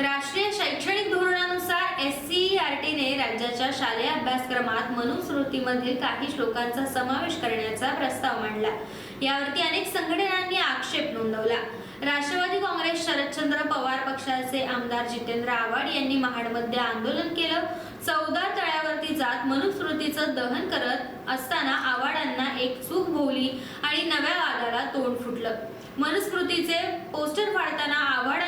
राष्ट्रीय शैक्षणिक धोरणानुसार एस सी आर टीने राज्याच्या शालेय अभ्यासक्रमात मनुस्मृतीमधील काही श्लोकांचा समावेश करण्याचा प्रस्ताव मांडला. यावरती अनेक संघटनांनी आक्षेप नोंदवला. राष्ट्रवादी काँग्रेस शरदचंद्र पवार पक्षाचे आमदार जितेंद्र आव्हाड यांनी महाडमध्ये आंदोलन केलं. चौदा तळ्यावरती जात मनुस्मृतीचं दहन करत असताना आव्हाडांना एक चूक भोवली आणि नव्या वादाला तोंड फुटलं. मनुस्मृतीचे पोस्टर फाडताना आव्हाड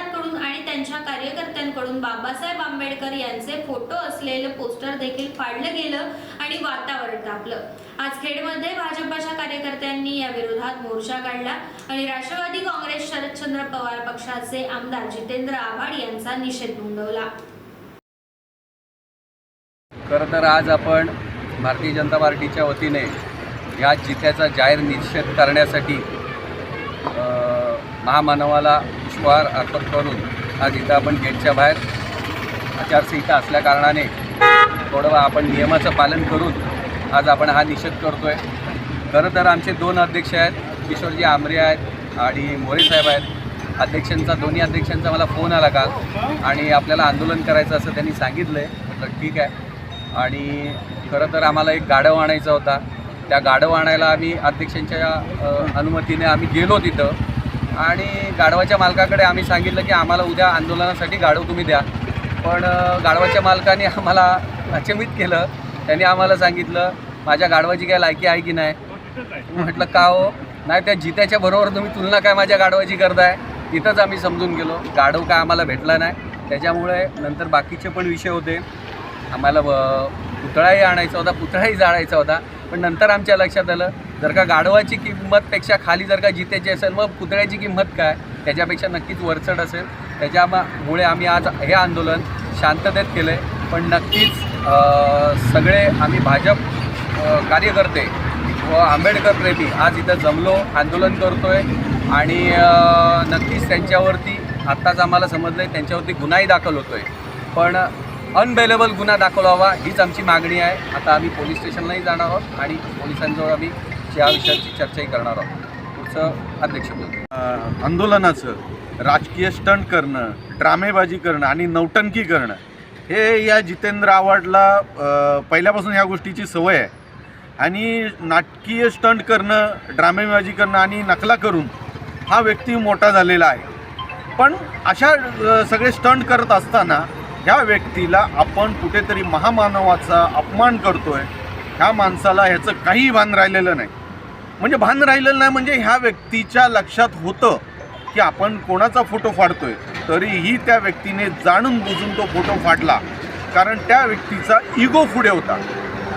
कार्यकर्त्यांकडून बाबासाहेब आंबेडकर यांचे फोटो असलेलं पोस्टर देखील फाडलं गेलं आणि वातावरण तापलं. आज खेडमध्ये भाजपच्या कार्यकर्त्यांनी या विरोधात मोर्चा काढला आणि राष्ट्रवादी काँग्रेस शरदचंद्र पवार पक्षाचे आमदार जितेंद्र आव्हाड यांचा निषेध नोंदवला. खरं तर आज आपण भारतीय जनता पार्टीच्या वतीने या जिथ्याचा जाहीर निषेध करण्यासाठी महामानवाला पुष्पहार अर्पण करून आज इथं आपण गेटच्या बाहेर आचारसंहिता असल्या कारणाने थोडं आपण नियमाचं पालन करून आज आपण हा निषेध करतो आहे खरं तर आमचे दोन अध्यक्ष आहेत किशोरजी आमरे आहेत आणि मोरे साहेब आहेत. अध्यक्षांचा दोन्ही अध्यक्षांचा मला फोन आला काल आणि आपल्याला आंदोलन करायचं असं त्यांनी सांगितलं आहे तर ठीक आहे. आणि खरं तर आम्हाला एक गाढव आणायचा होता. त्या गाढव आणायला आम्ही अध्यक्षांच्या अनुमतीने आम्ही गेलो तिथं. आणि गाढवाच्या मालकाकडे आम्ही सांगितलं की आम्हाला उद्या आंदोलनासाठी गाढव तुम्ही द्या. पण गाढवाच्या मालकाने आम्हाला अचंबित केलं. त्यांनी आम्हाला सांगितलं माझ्या गाढवाची काय लायकी आहे की नाही? म्हटलं का हो? नाही त्या जित्याच्या बरोबर तुम्ही तुलना काय माझ्या गाढवाची करताय? तिथंच आम्ही समजून गेलो. गाढव काय आम्हाला भेटला नाही. त्याच्यामुळे नंतर बाकीचे पण विषय होते. आम्हाला व- पुतळाही आणायचा होता पुतळाही जाळायचा होता. पण नंतर आमच्या लक्षात आलं जर का गाढवाची किंमतपेक्षा खाली जर का जित्याची असेल मग पुतळ्याची किंमत काय? त्याच्यापेक्षा नक्कीच वरचढ असेल. त्याच्यामुळे आम्ही आज हे आंदोलन शांततेत केलं आहे पण नक्कीच सगळे आम्ही भाजप कार्यकर्ते व आंबेडकर प्रेमी आज इथं जमलो आंदोलन करतो आहे आणि नक्कीच त्यांच्यावरती आत्ताच आम्हाला समजलं आहे त्यांच्यावरती गुन्हाही दाखल होतो आहे पण अनबेलेबल गुन्हा दाखवावा हीच आमची मागणी आहे. आता आम्ही पोलीस स्टेशनलाही जाणार आहोत आणि पोलिसांजवळ आम्ही या विषयाची चर्चाही करणार आहोत. पुढचं अध्यक्ष बोलतो आंदोलनाचं राजकीय स्टंट करणं ड्रामेबाजी करणं आणि नौटंकी करणं हे या जितेंद्र आव्हाडला पहिल्यापासून ह्या गोष्टीची सवय आहे. आणि नाटकीय स्टंट करणं ड्रामेबाजी करणं आणि नकला करून हा व्यक्ती मोठा झालेला आहे. पण अशा सगळे स्टंट करत असताना ह्या व्यक्तीला आपण कुठेतरी महामानवाचा अपमान करतोय ह्या माणसाला ह्याचं काही भान राहिलेलं नाही. म्हणजे भान राहिलेलं नाही म्हणजे ह्या व्यक्तीच्या लक्षात होतं की आपण कोणाचा फोटो फाडतोय तरीही त्या व्यक्तीने जाणून बुजून तो फोटो फाडला. कारण त्या व्यक्तीचा इगो पुढे होता.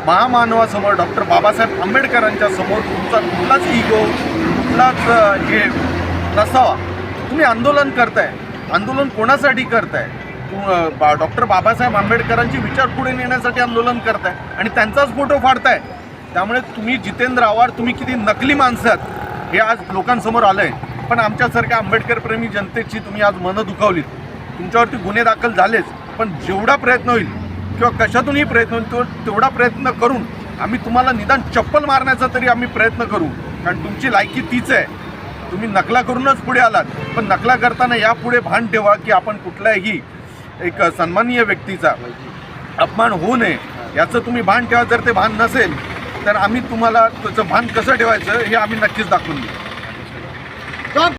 महामानवासमोर डॉक्टर बाबासाहेब आंबेडकरांच्या समोर तुमचा कुठलाच इगो कुठलाच हे नसावा. तुम्ही आंदोलन करताय. आंदोलन कोणासाठी करताय? बा डॉक्टर बाबासाहेब आंबेडकरांची विचार पुढे नेण्यासाठी आंदोलन करताय आणि त्यांचाच फोटो फाडताय. त्यामुळे तुम्ही जितेंद्र आव्हाड तुम्ही किती नकली माणसं आहात हे आज लोकांसमोर आलं आहे पण आमच्यासारख्या आंबेडकरप्रेमी जनतेची तुम्ही आज मनं दुखावलीत. तुमच्यावरती गुन्हे दाखल झालेच पण जेवढा प्रयत्न होईल किंवा कशातूनही प्रयत्न होईल तो तेवढा प्रयत्न करून आम्ही तुम्हाला निदान चप्पल मारण्याचा तरी आम्ही प्रयत्न करू. कारण तुमची लायकी तीच आहे. तुम्ही नकला करूनच पुढे आलात पण नकला करताना यापुढे भान ठेवा की आपण कुठल्याही एक सन्माननीय व्यक्तीचा अपमान होऊ नये याचं तुम्ही भान ठेवा. जर ते भान नसेल तर आम्ही तुम्हाला त्याचं भान कसं ठेवायचं हे आम्ही नक्कीच दाखवून देऊ.